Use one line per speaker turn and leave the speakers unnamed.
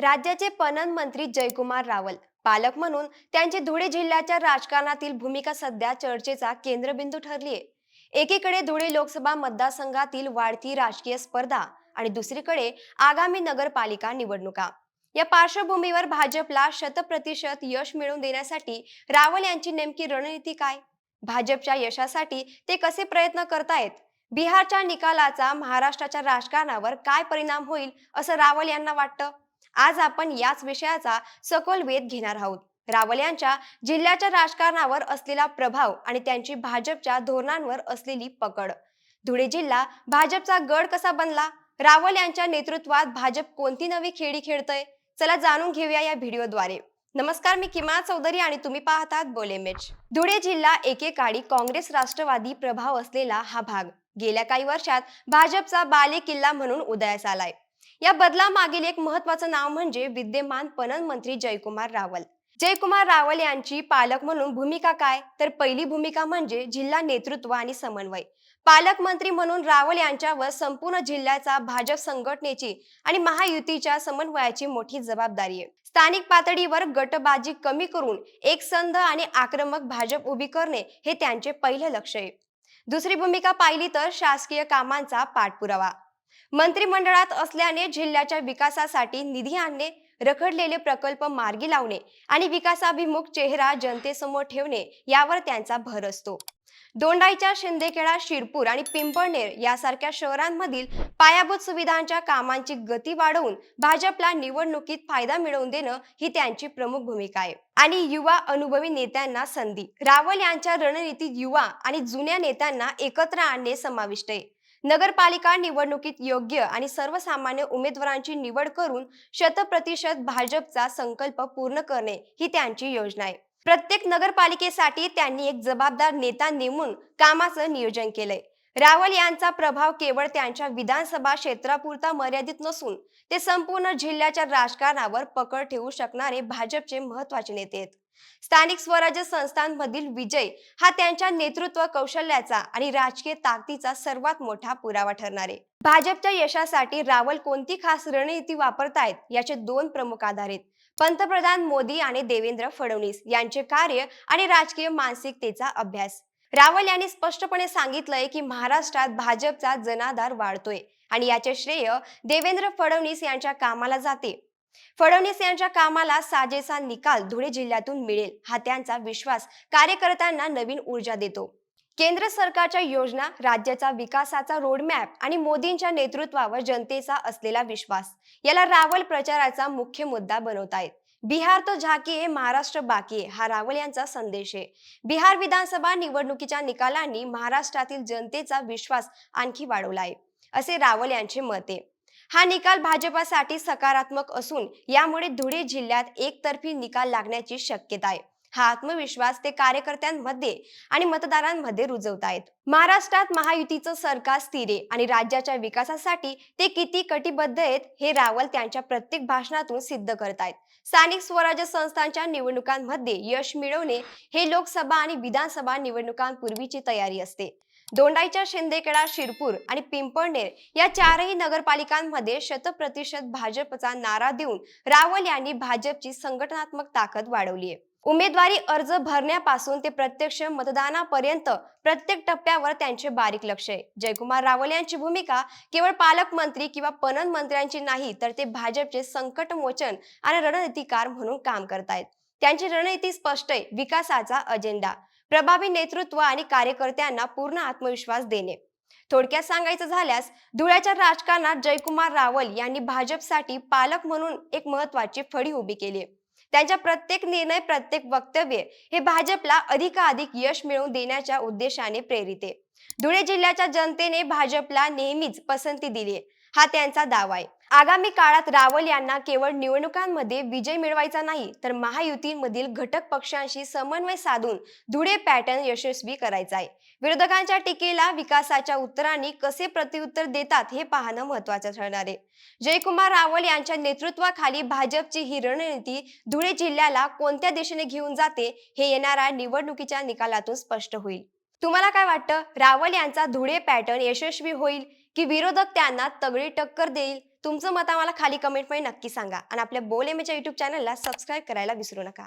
राज्याचे पणन मंत्री जयकुमार रावल. पालक म्हणून त्यांची धुळे जिल्ह्याच्या राजकारणातील भूमिका सध्या चर्चेचा केंद्रबिंदू ठरली आहे एकीकडे धुळे लोकसभा मतदारसंघातील वाढती राजकीय स्पर्धा आणि दुसरीकडे आगामी नगरपालिका निवडणुका. या पार्श्वभूमीवर भाजपला शतप्रतिशत यश मिळवून देण्यासाठी रावल यांची नेमकी रणनीती काय? भाजपच्या यशासाठी ते कसे प्रयत्न करतायत? बिहारच्या निकालाचा महाराष्ट्राच्या राजकारणावर काय परिणाम होईल असं रावल यांना वाटतं? आज आपण याच विषयाचा सखोल वेध घेणार आहोत. रावल यांच्या जिल्ह्याच्या राजकारणावर असलेला प्रभाव आणि त्यांची भाजपच्या धोरणांवर असलेली पकड. धुळे जिल्हा भाजपचा गड कसा बनला? रावल यांच्या नेतृत्वात भाजप कोणती नवी खेळी खेळतय? चला जाणून घेऊया या व्हिडिओद्वारे. नमस्कार मी किमान चौधरी आणि तुम्ही पाहतात बोलेमेच धुळे जिल्हा एकेकाळी काँग्रेस राष्ट्रवादी प्रभाव असलेला हा भाग. गेल्या काही वर्षात भाजपचा बाले किल्ला म्हणून उदयास आलाय. या बदलामागील एक महत्वाचं नाव म्हणजे विद्यमान पणन मंत्री जयकुमार रावल. जयकुमार रावल यांची पालक म्हणून भूमिका काय? तर पहिली भूमिका म्हणजे जिल्हा नेतृत्व आणि समन्वय. पालकमंत्री म्हणून रावल यांच्यावर संपूर्ण जिल्ह्याचा भाजप संघटनेची आणि महायुतीच्या समन्वयाची मोठी जबाबदारी आहे. स्थानिक पातळीवर गटबाजी कमी करून एकसंध आणि आक्रमक भाजप उभी करणे हे त्यांचे पहिले लक्ष आहे. दुसरी भूमिका पाहिली तर शासकीय कामांचा पाठपुरावा. मंत्रिमंडळात असल्याने जिल्ह्याच्या विकासासाठी निधी आणणे रखडलेले प्रकल्प मार्गी लावणे आणि विकासाभिमुख चेहरा जनतेसमोर ठेवणे यावर त्यांचा भर असतो. दोंडाईच्या शिंदेखेडा शिरपूर आणि पिंपळनेर यासारख्या शहरांमधील पायाभूत सुविधांच्या कामांची गती वाढवून भाजपला निवडणुकीत फायदा मिळवून देणं ही त्यांची प्रमुख भूमिका आहे. आणि युवा अनुभवी नेत्यांना संधी. रावल यांच्या रणनीतीत युवा आणि जुन्या नेत्यांना एकत्र आणणे समाविष्ट आहे. नगरपालिका निवडणुकीत योग्य आणि सर्वसामान्य उमेदवारांची निवड करून शतप्रतिशत भाजपचा संकल्प पूर्ण करणे ही त्यांची योजना आहे. प्रत्येक नगरपालिकेसाठी त्यांनी एक जबाबदार नेता नेमून कामाचं नियोजन केलंय. रावल यांचा प्रभाव केवळ त्यांच्या विधानसभा क्षेत्रापुरता मर्यादित नसून ते संपूर्ण जिल्ह्याच्या राजकारणावर पकड ठेवू शकणारे भाजपचे महत्त्वाचे नेते आहेत. स्थानिक स्वराज्य संस्थांमधील विजय हा त्यांच्या नेतृत्व कौशल्याचा आणि राजकीय ताकदीचा सर्वात मोठा पुरावा ठरणार आहे. भाजपच्या यशासाठी रावल कोणती खास रणनीती वापरतायत याचे दोन प्रमुख आधार आहेत. पंतप्रधान मोदी आणि देवेंद्र फडणवीस यांचे कार्य आणि राजकीय मानसिकतेचा अभ्यास. रावल यांनी स्पष्टपणे सांगितलंय की महाराष्ट्रात भाजपचा जनाधार वाढतोय आणि याचे श्रेय देवेंद्र फडणवीस यांच्या कामाला जाते. फडणवीस यांच्या कामाला साजेसा निकाल धुळे जिल्ह्यातून मिळेल. हा त्यांचा विश्वास कार्यकर्त्यांना नवीन ऊर्जा देतो. केंद्र सरकारच्या योजना राज्याचा विकासाचा रोडमॅप आणि मोदींच्या नेतृत्वावर जनतेचा असलेला विश्वास याला रावल प्रचाराचा मुख्य मुद्दा बनवतायत बिहार तो झाकी आहे महाराष्ट्र बाकी आहे हा रावल यांचा संदेश आहे. बिहार विधानसभा निवडणुकीच्या निकालांनी महाराष्ट्रातील जनतेचा विश्वास आणखी वाढवला आहे असे रावल यांचे मत आहे. हा निकाल भाजपासाठी सकारात्मक असून यामुळे धुळे जिल्ह्यात एकतर्फी निकाल लागण्याची शक्यता आहे. हा आत्मविश्वास ते कार्यकर्त्यांमध्ये आणि मतदारांमध्ये रुजवतायत महाराष्ट्रात महायुतीचं सरकार स्थिर आहे आणि राज्याच्या विकासासाठी ते किती कटिबद्ध आहेत हे रावल त्यांच्या प्रत्येक भाषणातून सिद्ध करतायत स्थानिक स्वराज्य संस्थांच्या निवडणुकांमध्ये यश मिळवणे हे लोकसभा आणि विधानसभा निवडणुकांपूर्वीची तयारी असते. दोंडाईच्या शिंदेखेडा शिरपूर आणि पिंपळनेर या चारही नगरपालिकांमध्ये शतप्रतिशत भाजपचा नारा देऊन रावल यांनी भाजपची संघटनात्मक ताकद वाढवली आहे. उमेदवारी अर्ज भरण्यापासून ते प्रत्यक्ष मतदानापर्यंत प्रत्येक टप्प्यावर त्यांचे बारीक लक्ष आहे. जयकुमार रावल यांची भूमिका केवळ पालकमंत्री किंवा पणन मंत्र्यांची नाही तर ते भाजपचे संकट मोचन आणि रणनीतिकार म्हणून काम करतायत. त्यांची रणनीती स्पष्ट आहे विकासाचा अजेंडा. प्रभावी नेतृत्व आणि कार्यकर्त्यांना पूर्ण आत्मविश्वास देणे. थोडक्यात सांगायचं झाल्यास धुळ्याच्या राजकारणात जयकुमार रावल यांनी भाजपसाठी पालक म्हणून एक महत्वाची फळी उभी केली. त्यांच्या प्रत्येक निर्णय प्रत्येक वक्तव्य हे भाजपला अधिकाधिक यश मिळवून देण्याच्या उद्देशाने प्रेरित आहे. धुळे जिल्ह्याच्या जनतेने भाजपला नेहमीच पसंती दिली आहे. हा त्यांचा दावा आहे. आगामी काळात रावल यांना केवळ निवडणुकांमध्ये विजय मिळवायचा नाही तर महायुतीमधील घटक पक्षांशी समन्वय साधून धुळे पॅटर्न यशस्वी करायचा आहे. विरोधकांच्या टीकेला विकासाच्या उत्तरांनी कसे प्रत्युत्तर देतात हे पाहणं महत्वाचं ठरणार आहे. जयकुमार रावल यांच्या नेतृत्वाखाली भाजपची ही रणनीती धुळे जिल्ह्याला कोणत्या दिशेने घेऊन जाते हे येणाऱ्या निवडणुकीच्या निकालातून स्पष्ट होईल. तुम्हाला काय वाटतं? रावल यांचा धुळे पॅटर्न यशस्वी होईल? की विरोधक त्यांना तगडी टक्कर देईल. तुमचं मत आम्हाला खाली कमेंटमध्ये नक्की सांगा. आणि आपल्या बोल एमच्या युट्यूब चॅनलला सबस्क्राईब करायला विसरू नका.